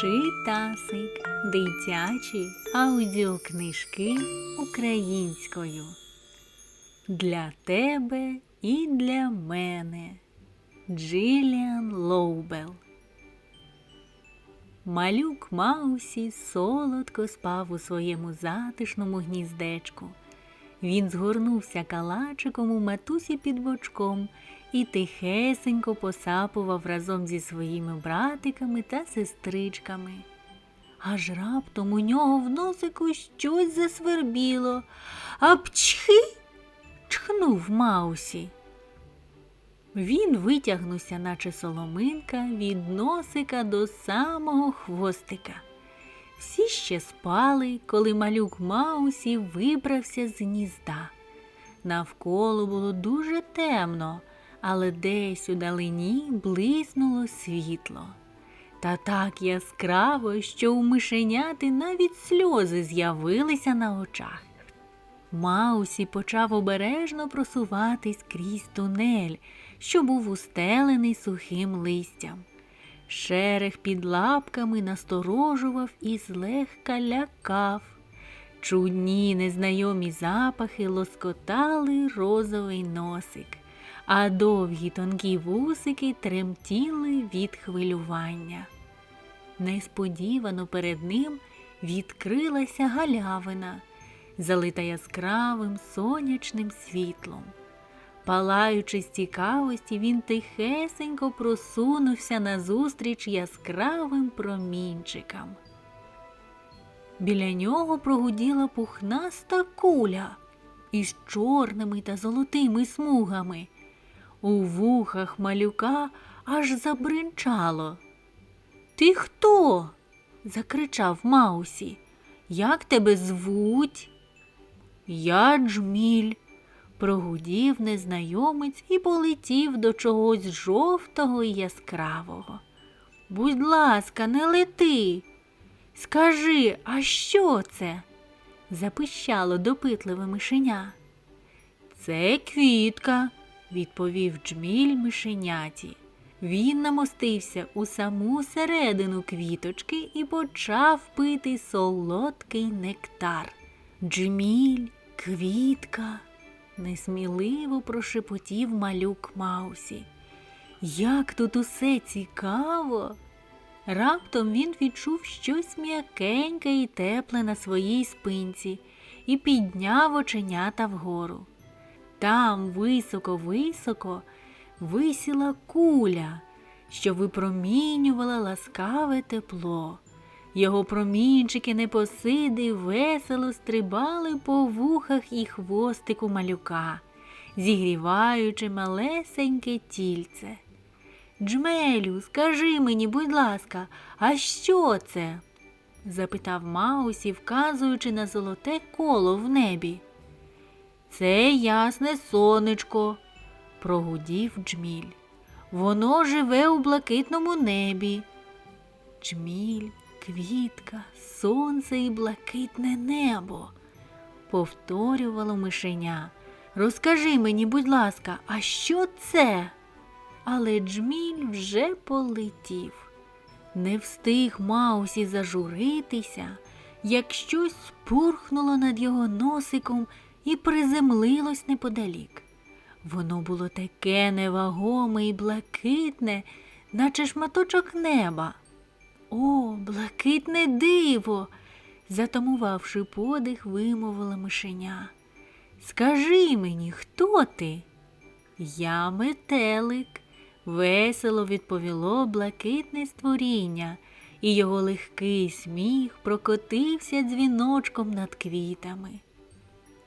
Читасик. Дитячі аудіокнижки українською. Для тебе і для мене. Джиліан Лоубел. Малюк Маусі солодко спав у своєму затишному гніздечку. Він згорнувся калачиком у матусі під бочком і тихесенько посапував разом зі своїми братиками та сестричками. Аж раптом у нього в носику щось засвербіло. Апчхи! чхнув Маусі. Він витягнувся, наче соломинка, від носика до самого хвостика. Всі ще спали, коли малюк Маусі вибрався з гнізда. Навколо було дуже темно, але десь у далині блиснуло світло. Та так яскраво, що у мишеняти навіть сльози з'явилися на очах. Маусі почав обережно просуватись крізь тунель, що був устелений сухим листям. Шерех під лапками насторожував і злегка лякав. Чудні незнайомі запахи лоскотали розовий носик, а довгі тонкі вусики тремтіли від хвилювання. Несподівано перед ним відкрилася галявина, залита яскравим сонячним світлом. Палаючи з цікавості, він тихесенько просунувся назустріч яскравим промінчикам. Біля нього прогуділа пухнаста куля із чорними та золотими смугами. У вухах малюка аж забринчало. Ти хто? закричав Маусі. Як тебе звуть? Я Джміль, прогудів незнайомець і полетів до чогось жовтого і яскравого. Будь ласка, не лети. Скажи, а що це? запищало допитливе мишеня. Це квітка, відповів джміль мишеняті. Він намостився у саму середину квіточки і почав пити солодкий нектар. Джміль, квітка, несміливо прошепотів малюк Маусі. Як тут усе цікаво. Раптом він відчув щось м'якеньке і тепле на своїй спинці і підняв оченята вгору. Там високо-високо висіла куля, що випромінювала ласкаве тепло. Його промінчики непосиди весело стрибали по вухах і хвостику малюка, зігріваючи малесеньке тільце. Джмелю, скажи мені, будь ласка, а що це? запитав Маусі, вказуючи на золоте коло в небі. Це ясне сонечко, прогудів джміль. Воно живе у блакитному небі. Джміль, квітка, сонце і блакитне небо, повторювало мишеня. Розкажи мені, будь ласка, а що це? Але джміль вже полетів. Не встиг Маусі зажуритися, як щось спурхнуло над його носиком і приземлилось неподалік. Воно було таке невагоме і блакитне, наче шматочок неба. О, блакитне диво. затамувавши подих, вимовила мишеня. Скажи мені, хто ти? Я метелик, весело відповіло блакитне створіння, і його легкий сміх прокотився дзвіночком над квітами.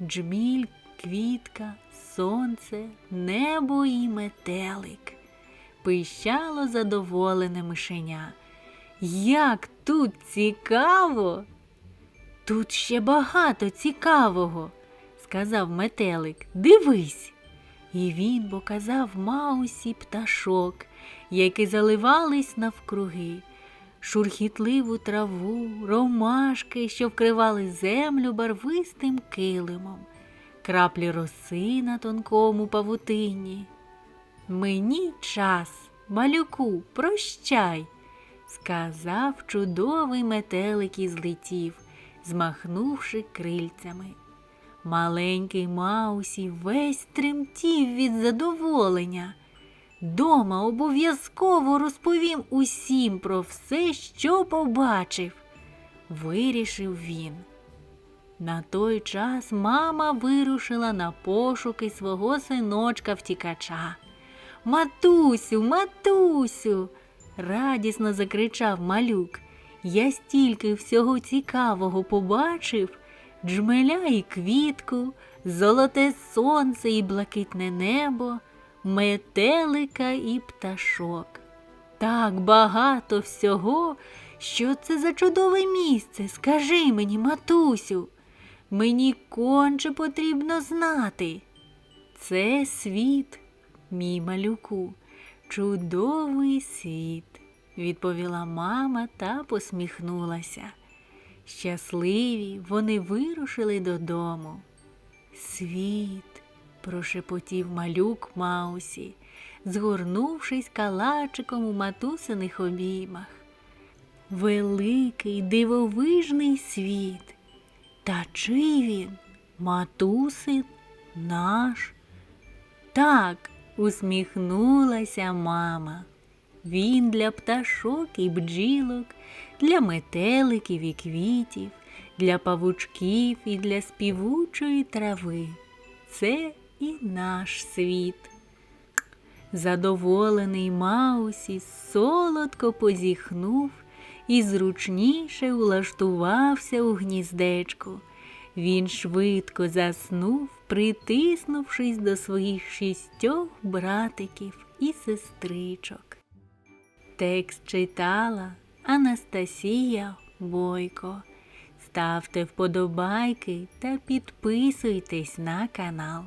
Джміль, квітка, сонце, небо і метелик. Пищало задоволене мишеня. Як тут цікаво! Тут ще багато цікавого, сказав метелик. Дивись. І він показав Маусі пташок, які заливались навкруги, шурхітливу траву, ромашки, що вкривали землю барвистим килимом, краплі роси на тонкому павутині. Мені час, малюку, прощай, сказав чудовий метелик і злетів, змахнувши крильцями. Маленький Маусі весь тремтів від задоволення. Дома обов'язково розповім усім про все, що побачив, вирішив він. На той час мама вирушила на пошуки свого синочка втікача. Матусю, матусю, радісно закричав малюк. Я стільки всього цікавого побачив джмеля і квітку, золоте сонце і блакитне небо, метелика і пташок. Так багато всього, що це за чудове місце. Скажи мені, матусю, мені конче потрібно знати. Це світ, мій малюку, чудовий світ, відповіла мама та посміхнулася. Щасливі вони вирушили додому. Світ, прошепотів малюк Маусі, згорнувшись калачиком у матусиних обіймах. Великий дивовижний світ. Та чий він? Матусин наш? Так, усміхнулася мама. Він для пташок і бджілок, для метеликів і квітів, для павучків і для співучої трави. Це і наш світ. Задоволений Маусі солодко позіхнув і зручніше улаштувався у гніздечку. Він швидко заснув, притиснувшись до своїх шістьох братиків і сестричок. Текст читала Анастасія Бойко. Ставте вподобайки та підписуйтесь на канал.